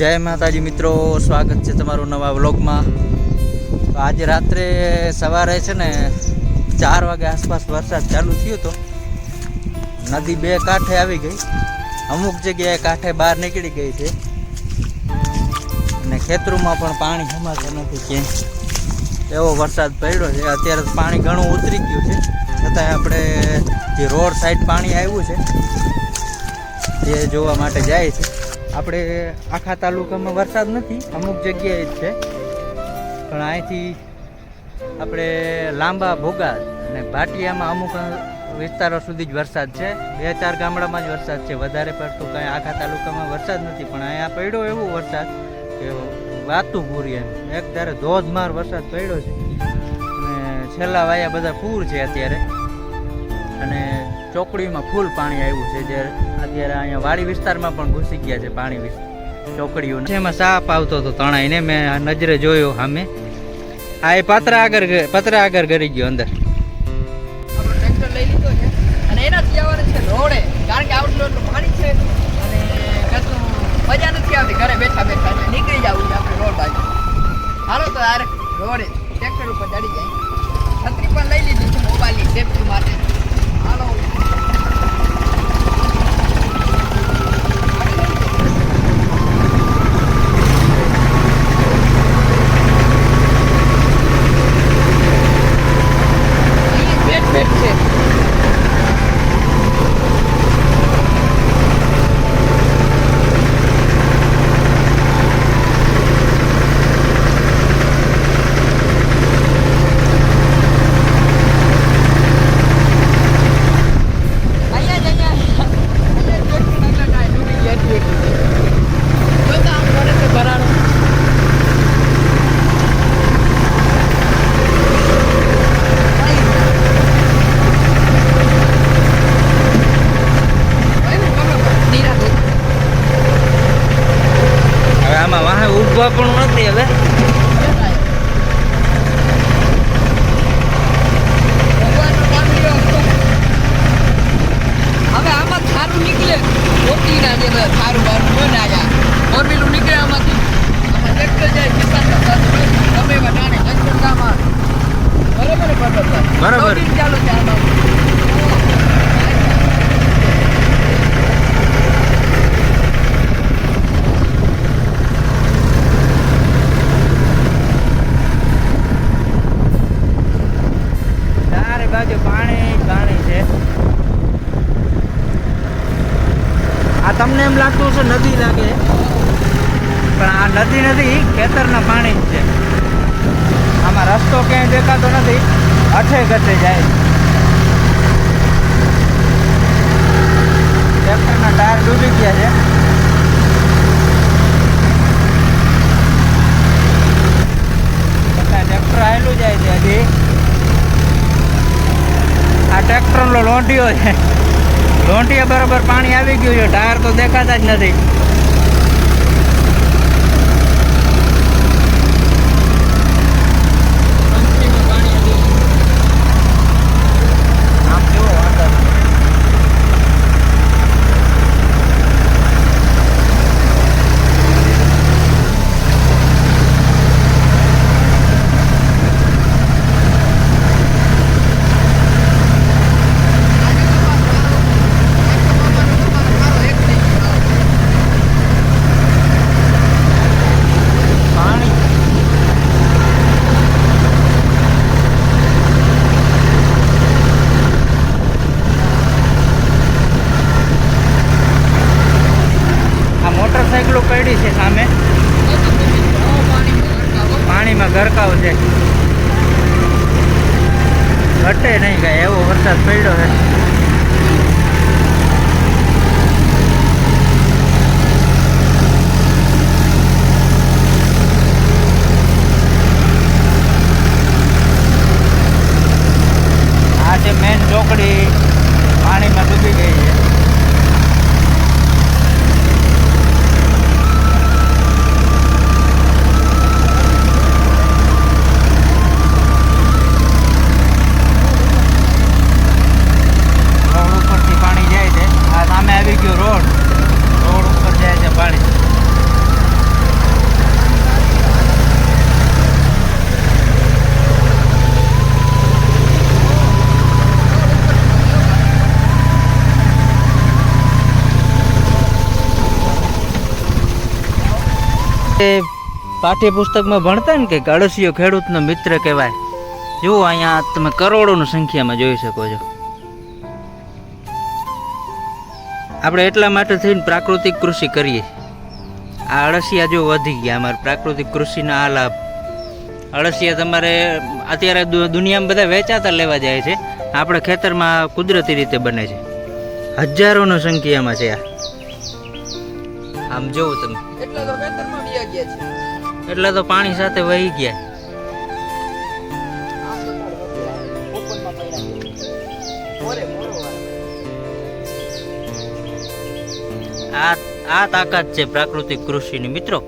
જય માતાજી મિત્રો, સ્વાગત છે તમારું નવા વ્લોગમાં. તો આજે રાત્રે સવારે છે ને ચાર વાગે આસપાસ વરસાદ ચાલુ થયો હતો નદી બે કાંઠે આવી ગઈ. અમુક જગ્યાએ કાંઠે બહાર નીકળી ગઈ છે. અને ખેતરોમાં પણ પાણી સમાતું નથી ક્યાંય. એવો વરસાદ પડ્યો છે. અત્યારે પાણી ઘણું ઉતરી ગયું છે. છતાંય આપણે જે રોડ સાઈડ પાણી આવ્યું છે તે જોવા માટે જાય છે. આપણે આખા તાલુકામાં વરસાદ નથી, અમુક જગ્યાએ જ છે. પણ અહીંથી આપણે લાંબા ભોગા અને ભાટિયામાં અમુક વિસ્તારો સુધી જ વરસાદ છે. બે ચાર ગામડામાં જ વરસાદ છે. વધારે પડતું કાંઈ આખા તાલુકામાં વરસાદ નથી, પણ અહીંયા પડ્યો એવો વરસાદ કે વાતું પૂરી એમ. એક ધારે ધોધમાર વરસાદ પડ્યો છે. અને છેલ્લા વાયા બધા પૂર છે અત્યારે. અને ચોકડીમાં ફૂલ પાણી આવ્યું છે, જે અત્યારે અહીંયા વાડી વિસ્તારમાં પણ ઘૂસી ગયા છે પાણી ચોકડીઓ એમાં સાપ આવતો હતો તણાઈને, મેં નજરે જોયો સામે. આ એ પાત્રા આગળ પાત્રા આગળ ગરી ગયો અંદર. લઈ લીધો છે. અને એનાથી આવવાનું છે રોડે. કારણ કે આઉટડોર પાણી છે. અને કશું મજા નથી આવતી. ઘરે બેઠા બેઠા નીકળી જવું છે આપણે રોડ બાજુ. તો યાર રોડે ટ્રેક્ટર ઉપર ચડી જાય. છત્રી પણ લઈ લીધી છે મોબાઈલની સેફટી માટે. હાલો અહીં બેઠ બેઠ છે અહીંયા જ અહીંયા અહીંયા જ બેઠી નગર કાંઈ ડૂબી ગયા હતી એટલી. જોતા આમ પડે છે ભરાડો હવે આમાં વાહે ઊભા પણ નથી હવે. હવે આમાં થારું નીકળે. મોટી ના જે થારું બારું બને આયા ફોર વ્હીલું નીકળે આમાંથી. આમાં ટ્રેક્ટર જાય કિસાન ગમે એવા ટાણે બરાબર બરોબર. ને ચાલુ છે આમાં ચારે બાજુ પાણી જ પાણી છે આ તમને એમ લાગતું છે નદી લાગે. પણ આ નદી નથી ખેતરના પાણી જ છે. આમાં રસ્તો ક્યાંય દેખાતો નથી, અઠે ગઠે જાય. ટ્રેક્ટરના ટાયર ડૂબી ગયા છે. ટ્રેક્ટર આવેલું જાય છે હજી. આ ટ્રેક્ટરનો લોંટીઓ છે. લોંટીયા બરાબર પાણી આવી ગયું છે. ટાયર તો દેખાતા જ નથી આમ જુઓ અંદર. પાણી આ મોટરસાઇકલો પડી છે સામે. પાણીમાં ગરકાવ છે. ઘટે નહીં કાંઈ એવો વરસાદ પડ્યો છે આ છે મેન ચોકડી પાણીમાં ડૂબી ગઈ છે એ પાઠ્યપુસ્તકમાં ભણતા ને કે અળસિયો ખેડૂતનો મિત્ર કહેવાય? જુઓ અહીંયા તમે કરોડોની સંખ્યામાં જોઈ શકો છો. આપણે એટલા માટે થઈને પ્રાકૃતિક કૃષિ કરીએ. આ અળસિયા જો વધી ગયા, અમારે પ્રાકૃતિક કૃષિના આ લાભ. અળસિયા તમારે અત્યારે દુનિયામાં બધા વેચાતા લેવા જાય છે. આપણે ખેતરમાં કુદરતી રીતે બને છે. હજારોની સંખ્યામાં છે આ. આમ જોવું તમે. એટલા તો ખેતરમાં ગયા છે. એટલે તો પાણી સાથે વહી ગયા. આ આ તાકાત છે પ્રાકૃતિક કૃષિની. મિત્રો